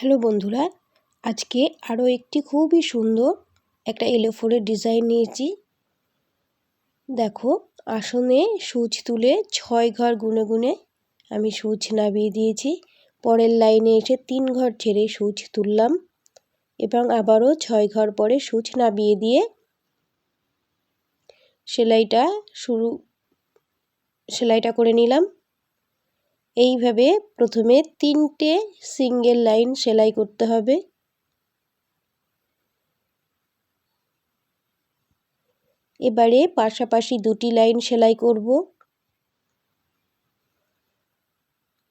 Hello বন্ধুরা, আজকে আরও একটি খুবই সুন্দর একটা এলোফোরের ডিজাইন নিয়েছি। দেখো, আসনে সুচ তুলে ছয় ঘর গুনে গুনে আমি সুচ নামিয়ে দিয়েছি। পরের লাইনে এসে তিন ঘর ছেড়ে সুচ তুললাম এবং আবারও ছয় ঘর পরে সুচ নামিয়ে দিয়ে সেলাইটা শুরু, সেলাইটা করে নিলাম। এইভাবে প্রথমে তিনটে সিঙ্গেল লাইন সেলাই করতে হবে। এবারে পাশাপাশি দুটি লাইন সেলাই করব।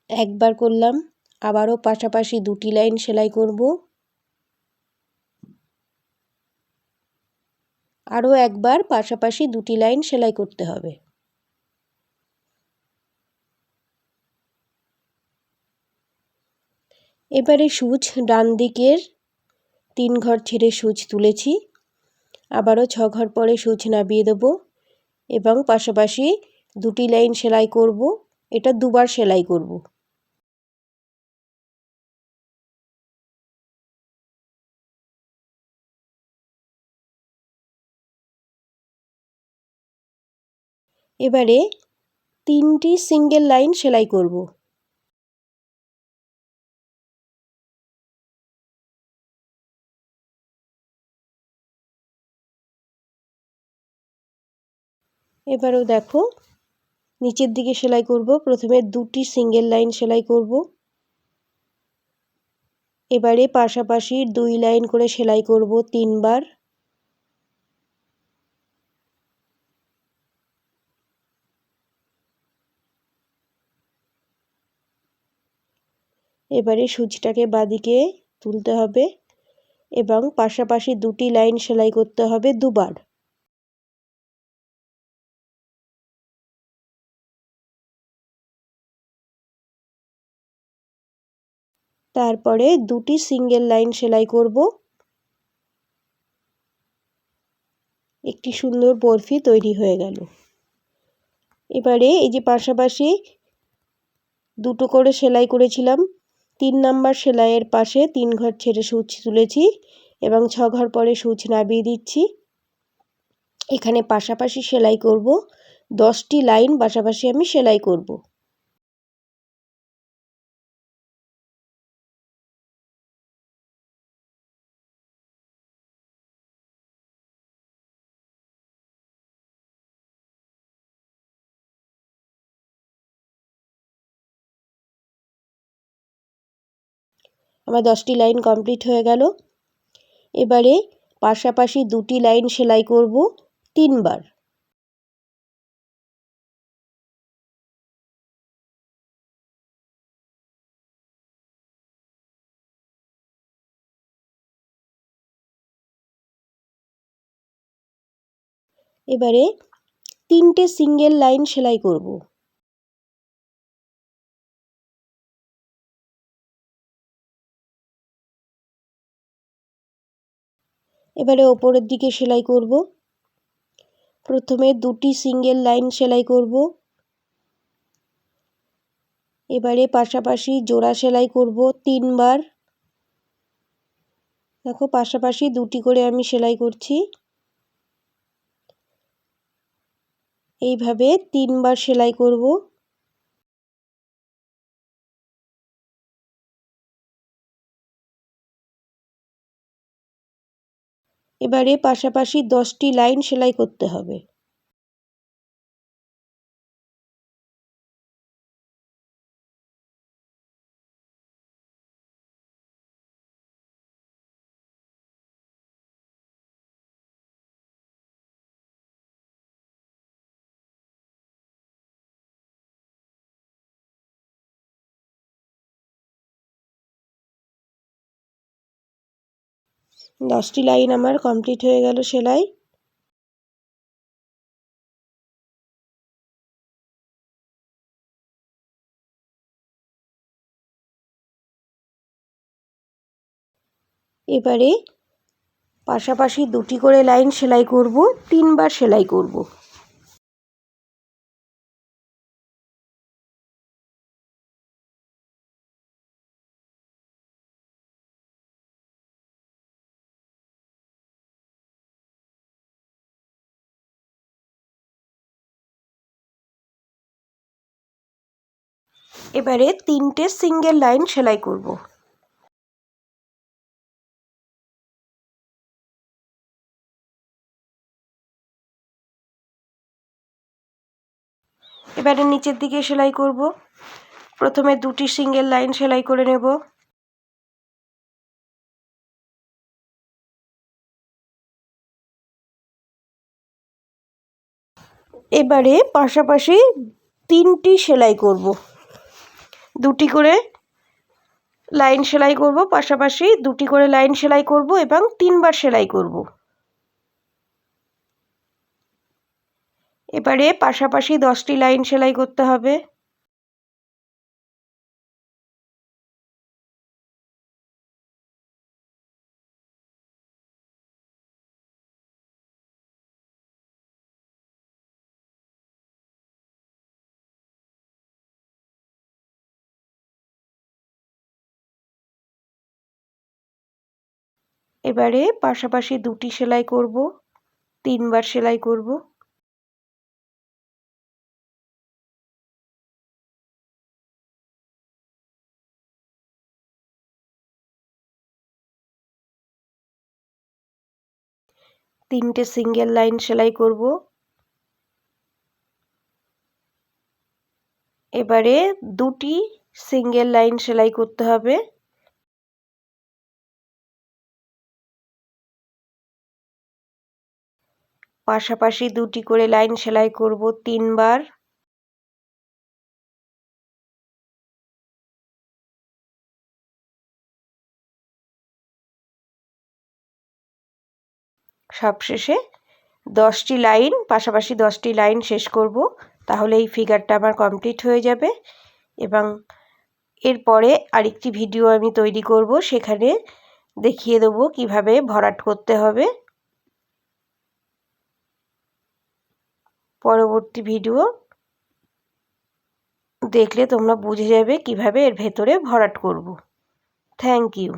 একবার করলাম, আবারও পাশাপাশি দুটি লাইন সেলাই করব। আরও একবার পাশাপাশি দুটি লাইন সেলাই করতে হবে। এবারে সুচ ডান দিকের তিন ঘর ছেড়ে সুচ তুলেছি। আবারও ছ ঘর পরে সুচ নামিয়ে দেব এবং পাশাপাশি দুটি লাইন সেলাই করব। এটা দুবার সেলাই করব। এবারে তিনটি সিঙ্গেল লাইন সেলাই করব। এবারেও দেখো, নিচের দিকে সেলাই করব। প্রথমে দুটি সিঙ্গেল লাইন সেলাই করব। এবারে পাশাপাশি দুই লাইন করে সেলাই করব তিনবার। এবারে সুচটাকে বাদিকে তুলতে হবে এবং পাশাপাশি দুটি লাইন সেলাই করতে হবে দুবার। তারপরে দুটি সিঙ্গেল লাইন সেলাই করব। একটি সুন্দর বরফি তৈরি হয়ে গেল। এবারে এই যে পাশাপাশি দুটো করে সেলাই করেছিলাম। তিন নাম্বার সেলাইয়ের পাশে তিন ঘর ছেড়ে সূচ তুলেছি এবং ছ ঘর পরে সূচ নামিয়ে দিচ্ছি। এখানে পাশাপাশি সেলাই করব। দশটি লাইন পাশাপাশি আমি সেলাই করব। আমার দশটি লাইন কমপ্লিট হয়ে গেল। এবারে পাশাপাশি দুটি লাইন সেলাই করব তিনবার। এবারে তিনটে সিঙ্গেল লাইন সেলাই করব। এবারে ওপরের দিকে সেলাই করব। প্রথমে দুটি সিঙ্গেল লাইন সেলাই করব। এবারে পাশাপাশি জোড়া সেলাই করব তিনবার। দেখো পাশাপাশি দুটি করে আমি সেলাই করছি। এইভাবে তিনবার সেলাই করব। এবারে পাশাপাশি দশটি লাইন সেলাই করতে হবে। দশটি লাইন আমার কমপ্লিট হয়ে গেল সেলাই। এবারে পাশাপাশি দুটি করে লাইন সেলাই করব, তিনবার সেলাই করব। এবারে তিনটে সিঙ্গেল লাইন সেলাই করব। এবারে নিচের দিকে সেলাই করব। প্রথমে দুটি সিঙ্গেল লাইন সেলাই করে নেব। এবারে পাশাপাশি তিনটি সেলাই করব। দুটি করে লাইন সেলাই করব, পাশাপাশি দুটি করে লাইন সেলাই করব এবং তিনবার সেলাই করব। এবারে পাশাপাশি দশটি লাইন সেলাই করতে হবে। এবারে পাশাপাশি দুটি সেলাই করব, তিনবার সেলাই করব। তিনটে সিঙ্গেল লাইন সেলাই করব। এবারে দুটি সিঙ্গেল লাইন সেলাই করতে হবে। পাশাপাশি দুটি করে লাইন সেলাই করব তিনবার। সবশেষে দশটি লাইন, পাশাপাশি দশটি লাইন শেষ করব, তাহলে এই ফিগারটা আমার কমপ্লিট হয়ে যাবে। এবং এরপরে আরেকটি ভিডিও আমি তৈরি করব, সেখানে দেখিয়ে দেবো কীভাবে ভরাট করতে হবে। পরবর্তী ভিডিও দেখলে তোমরা বুঝে যাবে কীভাবে এর ভেতরে ভরাট করব। Thank you